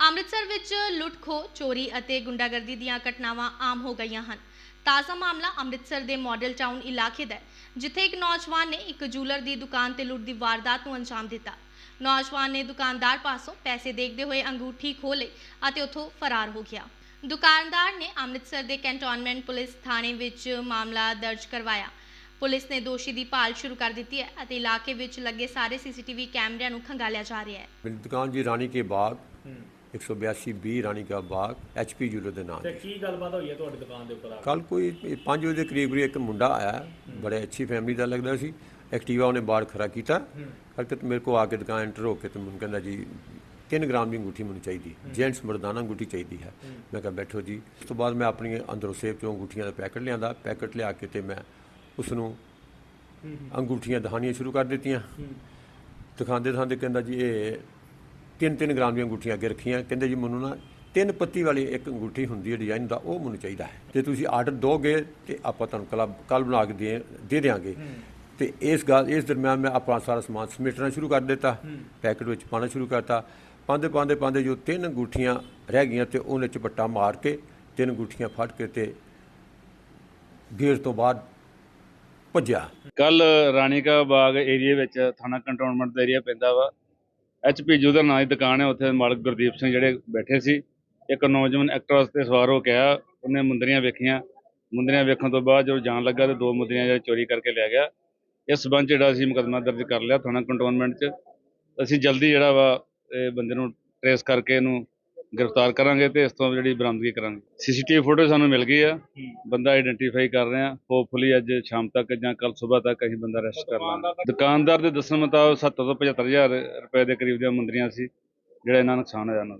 ਅੰਮ੍ਰਿਤਸਰ ਵਿੱਚ ਲੁੱਟਖੋ ਚੋਰੀ ਅਤੇ ਗੁੰਡਾਗਰਦੀ ਦੀਆਂ ਘਟਨਾਵਾਂ ਆਮ ਹੋ ਗਈਆਂ ਹਨ। ਤਾਜ਼ਾ ਮਾਮਲਾ ਅੰਮ੍ਰਿਤਸਰ ਦੇ ਮਾਡਲ ਟਾਊਨ ਇਲਾਕੇ ਦਾ ਜਿੱਥੇ ਇੱਕ ਨੌਜਵਾਨ ਨੇ ਇੱਕ ਜੂਲਰ ਦੀ ਦੁਕਾਨ ਤੇ ਲੁੱਟ ਦੀ ਵਾਰਦਾਤ ਨੂੰ ਅੰਜਾਮ ਦਿੱਤਾ। ਨੌਜਵਾਨ ਨੇ ਦੁਕਾਨਦਾਰ ਪਾਸੋਂ ਪੈਸੇ ਦੇਖਦੇ ਹੋਏ ਅੰਗੂਠੀ ਖੋਹ ਲਈ ਅਤੇ ਉੱਥੋਂ ਫਰਾਰ ਹੋ ਗਿਆ। ਦੁਕਾਨਦਾਰ ਨੇ ਅੰਮ੍ਰਿਤਸਰ ਦੇ ਕੈਂਟੋਨਮੈਂਟ ਪੁਲਿਸ ਥਾਣੇ ਵਿੱਚ ਮਾਮਲਾ ਦਰਜ ਕਰਵਾਇਆ। ਪੁਲਿਸ ਨੇ ਦੋਸ਼ੀ ਦੀ ਭਾਲ ਸ਼ੁਰੂ ਕਰ ਦਿੱਤੀ ਹੈ ਅਤੇ ਇਲਾਕੇ ਵਿੱਚ ਲੱਗੇ ਸਾਰੇ ਸੀਸੀਟੀਵੀ ਕੈਮਰਿਆਂ ਨੂੰ ਖੰਗਾਲਿਆ ਜਾ ਰਿਹਾ ਹੈ। ਮੇਰੀ दुकान जी रानी के 182 ਬੀ ਰਾਣੀ ਕਾ ਬਾਗ ਐਚਪੀ ਜੂਲੋ ਦੇ ਨਾਂ ਤੇ ਕੀ ਗੱਲਬਾਤ ਹੋਈ ਹੈ ਤੁਹਾਡੀ ਦੁਕਾਨ ਦੇ ਉੱਪਰ ਆ ਕੱਲ ਕੋਈ 5 ਵਜੇ ਦੇ ਕਰੀਬ ਕਰੀਬ ਇੱਕ ਮੁੰਡਾ ਆਇਆ ਬੜੇ ਅੱਛੀ ਫੈਮਿਲੀ ਦਾ ਲੱਗਦਾ ਸੀ। ਐਕਟਿਵਾ ਉਹਨੇ ਬਾਹਰ ਖਰਾ ਕੀਤਾ। ਕਰਕੇ ਤੇ ਮੇਰੇ ਕੋ ਆ ਕੇ ਦੁਕਾਨ ਐਂਟਰ ਹੋ ਕੇ ਤੇ ਮੈਨੂੰ ਕਹਿੰਦਾ ਜੀ 3 ਗ੍ਰਾਮ ਦੀ ਅੰਗੂਠੀ ਮੈਨੂੰ ਚਾਹੀਦੀ ਜੈਂਟਸ ਮਰਦਾਨਾ ਅੰਗੂਠੀ ਚਾਹੀਦੀ ਹੈ। ਮੈਂ ਕਿਹਾ ਬੈਠੋ ਜੀ। ਉਸ ਤੋਂ ਬਾਅਦ ਮੈਂ ਆਪਣੀ ਅੰਦਰੋਂ ਸੇਬ ਚੋਂ ਅੰਗੂਠੀਆਂ ਦਾ ਪੈਕਟ ਲਿਆਂਦਾ। ਪੈਕਟ ਲਿਆ ਕੇ ਤੇ ਮੈਂ ਉਸ ਨੂੰ ਅੰਗੂਠੀਆਂ ਦਹਾਨੀਆਂ ਸ਼ੁਰੂ ਕਰ ਦਿੱਤੀਆਂ। ਦਿਖਾਉਂਦੇ ਦਿਖਾਉਂਦੇ ਕਹਿੰਦਾ ਜੀ ਇਹ ਤਿੰਨ ਤਿੰਨ ਗ੍ਰਾਮ ਦੀਆਂ ਅੰਗੂਠੀਆਂ ਅੱਗੇ ਰੱਖੀਆਂ। ਕਹਿੰਦੇ ਜੀ ਮੈਨੂੰ ਨਾ ਤਿੰਨ ਪੱਤੀ ਵਾਲੀ ਇੱਕ ਅੰਗੂਠੀ ਹੁੰਦੀ ਹੈ ਡਿਜ਼ਾਈਨ ਦਾ ਉਹ ਮੈਨੂੰ ਚਾਹੀਦਾ ਹੈ। ਤੇ ਤੁਸੀਂ ਆਰਡਰ ਦੋਗੇ ਤੇ ਆਪਾਂ ਤੁਹਾਨੂੰ ਕੱਲ ਕੱਲ ਬਣਾ ਕੇ ਦੇ ਦੇ ਦਿਆਂਗੇ। ਤੇ ਇਸ ਗੱਲ ਇਸ ਦਰਮਿਆਨ ਮੈਂ ਆਪਣਾ ਸਾਰਾ ਸਮਾਨ ਸਮੇਟਣਾ ਸ਼ੁਰੂ ਕਰ ਦਿੱਤਾ ਪੈਕਟ ਵਿੱਚ ਪਾਣਾ ਸ਼ੁਰੂ ਕਰਤਾ। ਪਾਉਂਦੇ ਪਾਉਂਦੇ ਪਾਉਂਦੇ ਜੋ ਤਿੰਨ ਅੰਗੂਠੀਆਂ ਰਹਿ ਗਈਆਂ ਤੇ ਉਹਨੇ ਚਪੱਟਾ ਮਾਰ ਕੇ ਤਿੰਨ ਅੰਗੂਠੀਆਂ ਫੜ ਕੇ ਤੇ ਗੇਟ ਤੋਂ ਬਾਅਦ ਭੱਜਿਆ। ਕੱਲ ਰਾਣੀਕਾ ਬਾਗ ਏਰੀਆ ਵਿੱਚ ਥਾਣਾ ਕੰਟੋਨਮੈਂਟ ਦਾ ਏਰੀਆ ਪੈਂਦਾ ਵਾ। ਐਚਪੀ ਜੂਦਰ ਨਾਂ ਦੀ ਦੁਕਾਨ ਹੈ, ਉੱਥੇ ਮਾਲਕ ਗੁਰਦੀਪ ਸਿੰਘ ਜਿਹੜੇ ਬੈਠੇ ਸੀ। ਇੱਕ ਨੌਜਵਾਨ ਐਕਟਰਸ ਤੇ ਸਵਾਰ ਹੋ ਕੇ ਆਇਆ, ਉਹਨੇ ਮੁੰਦਰੀਆਂ ਵੇਖੀਆਂ। ਮੁੰਦਰੀਆਂ ਵੇਖਣ ਤੋਂ ਬਾਅਦ ਜਦੋਂ ਜਾਣ ਲੱਗਾ ਤੇ ਦੋ ਮੁੰਦਰੀਆਂ ਜਿਹੜੇ ਚੋਰੀ ਕਰਕੇ ਲੈ ਗਿਆ। ਇਸ ਸਬੰਧ ਜਿਹੜਾ ਅਸੀਂ ਮੁਕੱਦਮਾ ਦਰਜ ਕਰ ਲਿਆ ਥਾਣਾ ਕੰਟੋਨਮੈਂਟ 'ਚ। ਅਸੀਂ ਜਲਦੀ ਜਿਹੜਾ ਵਾ ਇਹ ਬੰਦੇ ਨੂੰ ਟਰੇਸ ਕਰਕੇ ਇਹਨੂੰ ਗ੍ਰਿਫਤਾਰ ਕਰਾਂਗੇ ਤੇ ਇਸ ਤੋਂ ਜਿਹੜੀ ਬਰਾਮਦਗੀ ਕਰਾਂਗੇ। ਸੀਸੀਟੀਵੀ ਫੋਟੋ ਸਾਨੂੰ ਮਿਲ ਗਈ ਆ। ਬੰਦਾ ਆਈਡੈਂਟੀਫਾਈ ਕਰ ਰਹੇ ਆ। ਹੋਪਫੁਲੀ ਅੱਜ ਸ਼ਾਮ ਤੱਕ ਜਾਂ ਕੱਲ ਸਵੇਰ ਤੱਕ ਅਸੀਂ ਬੰਦਾ ਅਰੈਸਟ ਕਰ ਲਾਂਗੇ। ਦੁਕਾਨਦਾਰ ਦੇ ਦੱਸਣ ਮੁਤਾਬਕ 70 ਤੋਂ 75000 ਰੁਪਏ ਦੇ ਕਰੀਬ ਦੀਆਂ ਮੁੰਦਰੀਆਂ ਸੀ, ਜਿਹੜਾ ਇਹਨਾਂ ਨੁਕਸਾਨ ਹੋਇਆ ਉਹਨਾਂ ਦਾ।